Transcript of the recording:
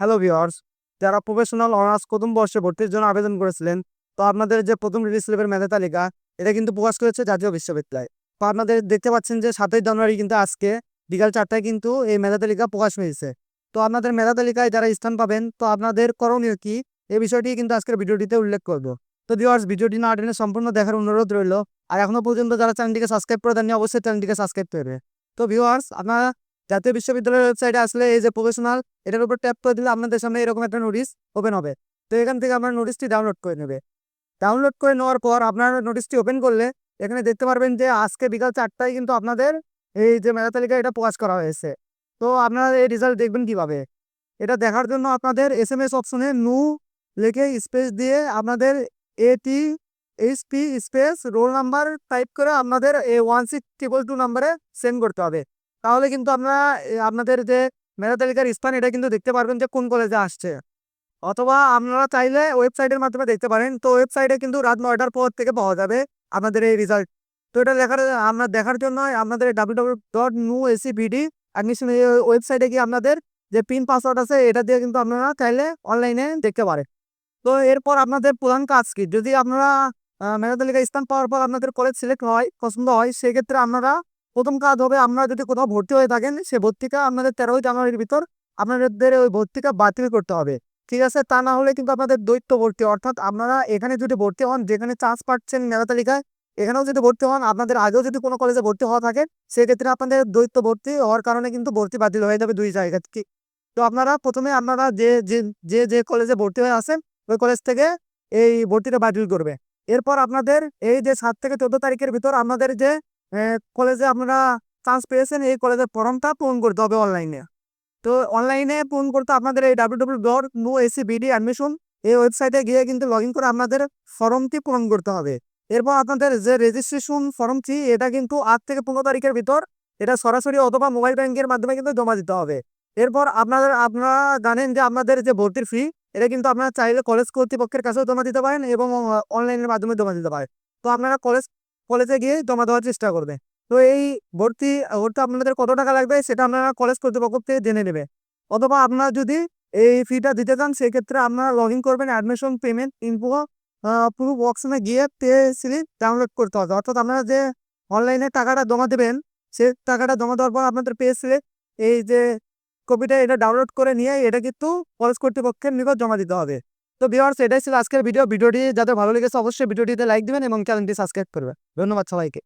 Hello viewers যারা professional honours প্রথম বর্ষে ভর্তির জন্য আবেদন করেছিলেন, তো আপনাদের যে প্রথম রিলিজ স্লিপের মেধা তালিকা, এটা কিন্তু প্রকাশ করেছে জাতীয় বিশ্ববিদ্যালয়। তো আপনাদের দেখতে পাচ্ছেন যে সাতই জানুয়ারি কিন্তু আজকে, বিকাল চারটায় কিন্তু এই মেধা তালিকা প্রকাশ হয়েছে। তো আপনাদের মেধা তালিকায় যারা স্থান পাবেন, তো আপনাদের করণীয় কি? এই বিষয়টি কিন্তু আজকের ভিডিওটিতে উল্লেখ করব। তো ভিওয়ার্স ভিডিওটি না টেনে সম্পূর্ণ দেখার অনুরোধ রইল। আর এখনও পর্যন্ত যারা চ্যানেলটিকে সাবস্ক্রাইব করে দেননি, অবশ্যই চ্যানেলটিকে সাবস্ক্রাইব করবে তো ভিওয়ার্স আপনারা জাতীয় বিশ্ববিদ্যালয়ের ওয়েবসাইটে আসলে এই যে প্রফেশনাল এটার উপর ট্যাপ করে দিলে আপনাদের সামনে এরকম একটা নোটিশ ওপেন হবে। তো এখান থেকে আপনার নোটিশটি ডাউনলোড করে নেবে। ডাউনলোড করে নেওয়ার পর আপনার নোটিশটি ওপেন করলে এখানে দেখতে পারবেন যে আজকে বিকাল চারটায় কিন্তু আপনাদের এই যে মেধা তালিকা এটা প্রকাশ করা হয়েছে। তো আপনারা এই রেজাল্ট দেখবেন কীভাবে? এটা দেখার জন্য আপনাদের এস এম এস অপশনে নু লিখে স্পেস দিয়ে আপনাদের এটি HP space roll number type করে আপনাদের এ ওয়ান সিক্স ট্রিপল টু নাম্বারে সেন্ড করতে হবে। তাহলে কিন্তু আপনারা আপনাদের যে মেধা তালিকার স্থান, এটা কিন্তু দেখতে পারবেন যে কোন কলেজে আসছে। অথবা আপনারা চাইলে ওয়েবসাইটের মাধ্যমে দেখতে পারেন। তো ওয়েবসাইটে কিন্তু রাত নয়টার পর থেকে পাওয়া যাবে আপনাদের এই রেজাল্ট তো এটা দেখার আমরা দেখার জন্য আপনাদের W W dot NU AC BD admission ওয়েবসাইটে গিয়ে আপনাদের যে পিন পাসওয়ার্ড আছে, এটা দিয়ে কিন্তু আপনারা চাইলে অনলাইনে দেখতে পারেন। তো এরপর আপনাদের প্রধান কাজ কি? যদি আপনারা মেধা তালিকা স্থান পাওয়ার পর আপনাদের কলেজ সিলেক্ট হয়, পছন্দ হয়, সেক্ষেত্রে আপনারা প্রথম কাজ হবে আপনারা যদি কোথাও ভর্তি হয়ে থাকেন, সে ভর্তিকা আপনাদের তেরোই জানুয়ারির ভিতর আপনাদের ওই ভর্তিকা বাতিল করতে হবে। ঠিক আছে? তা না হলে কিন্তু আপনাদের দ্বৈত ভর্তি, অর্থাৎ আপনারা এখানে যদি ভর্তি হন, যেখানে চান্স পাচ্ছেন মেধা তালিকায়, এখানেও যদি ভর্তি হন, আপনাদের আগেও যদি কোনো কলেজে ভর্তি হওয়া থাকে, সেক্ষেত্রে আপনাদের দ্বৈত ভর্তি হওয়ার কারণে কিন্তু ভর্তি বাতিল হয়ে যাবে দুই জায়গা থেকে। তো আপনারা প্রথমে আপনারা যে যে যে কলেজে ভর্তি হয়ে আসেন ওই কলেজ থেকে এই ভর্তিটা বাতিল করবে। এরপর আপনাদের এই যে সাত থেকে চোদ্দ তারিখের ভিতর আপনাদের যে কলেজে আপনারা চান্স পেয়েছেন, এই কলেজের ফর্মটা পূরণ করতে হবে অনলাইনে তো অনলাইনে পূরণ করতে আপনাদের এই W W dot NU AC BD admission এই ওয়েবসাইটে গিয়ে কিন্তু লগ ইন করে আপনাদের ফর্মটি পূরণ করতে হবে। এরপর আপনাদের যে রেজিস্ট্রেশন ফর্মটি এটা কিন্তু আট থেকে পনেরো তারিখের ভিতর, এটা সরাসরি অথবা মোবাইল ব্যাংকের মাধ্যমে কিন্তু জমা দিতে হবে। এরপর আপনাদের আপনারা জানেন যে আপনাদের যে ভর্তির ফি এটা কিন্তু আপনারা চাইলে কলেজ কর্তৃপক্ষের কাছেও জমা দিতে পারেন এবং অনলাইনের মাধ্যমে জমা দিতে পারেন। তো আপনারা কলেজ কলেজে গিয়ে জমা দেওয়ার চেষ্টা করবে। তো এই ভর্তি ভর্তি আপনাদের কত টাকা লাগবে সেটা আপনারা কলেজ কর্তৃপক্ষ থেকে জেনে নেবে। অথবা আপনারা যদি এই ফিটা দিতে চান, সেক্ষেত্রে আপনারা লগ ইন করবেন অ্যাডমিশন পেমেন্ট ইনফো পুরো অপশনে গিয়ে পে স্লিপ ডাউনলোড করতে হবে। অর্থাৎ আপনারা যে অনলাইনে টাকাটা জমা দেবেন, সে টাকাটা জমা দেওয়ার পর আপনাদের পে স্লিপ এই যে কপিটা এটা ডাউনলোড করে নিয়ে এটা কিন্তু কলেজ কর্তৃপক্ষের নিকট জমা দিতে হবে। তো ভিওয়ার্স এটাই ছিল আজকের ভিডিও ভিডিওটি যাদের ভালো লেগেছে, অবশ্যই ভিডিওটিতে লাইক দিবেন এবং চ্যানেলটি সাবস্ক্রাইব করবেন। ধন্যবাদ সবাইকে।